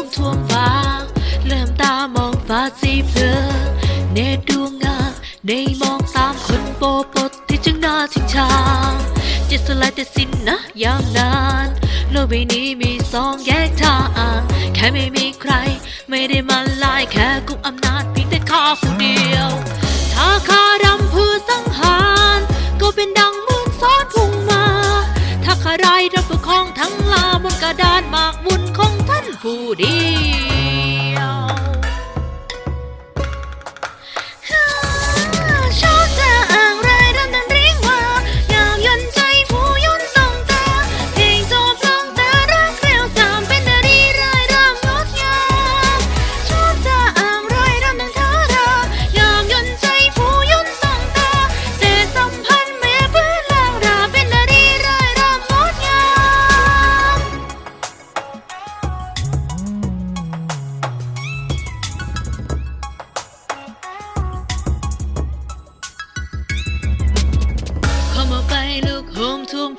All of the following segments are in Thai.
งทวงฟ้าเริ่มตามองฟ้าสีเพลอเนตดวงงามได้มองตามคนโปปดที่จึงน่าชิงชาจะสลายแต่สิ้นนะยาวนานโลกใบนี้มีสองแยกทางแค่ไม่มีใคร ไม่ได้มาลายแค่กุมอำนาจเพียงแต่ข้าคนเดียว ถ้าข้ารำเพื่อสังหาร ก็เป็นดังเมืองซอดพุ่งมา ถ้าข้าไรายรับประคองทั้งลาบนกระดานหมากบุญของท่น ผู้เ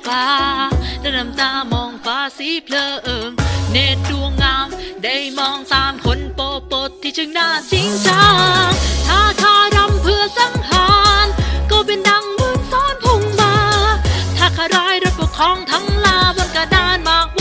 ฟ้าและน้ำตามองฟ้าสีเพลิงเนตรดวงงาม ได้มองตามคนโปโปดที่จึงหน้าจริงจังท้าทารำเพื่อสังหาร ก็เป็นดังมือซ้อนพุ่งมา ถ้าขารายรับปกครองทั้งลาบนกระดานมาก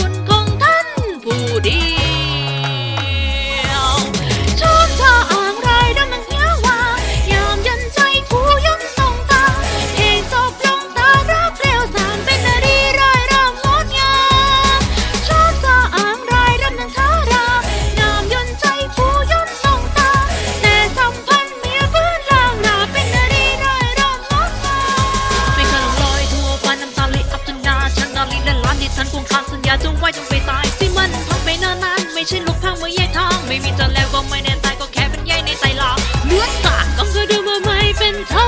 ฉันคงขาดสัญญาจงไว้จงไปตาย ที่มันพังไปนานๆไม่ใช่ลูกพังเมื่อแยกทาง ไม่มีจนแล้วก็ไม่แน่ตายก็แค่เป็นแย่ในไตลาเนื้อตาก็คือดูมาไม่เป็นเท่า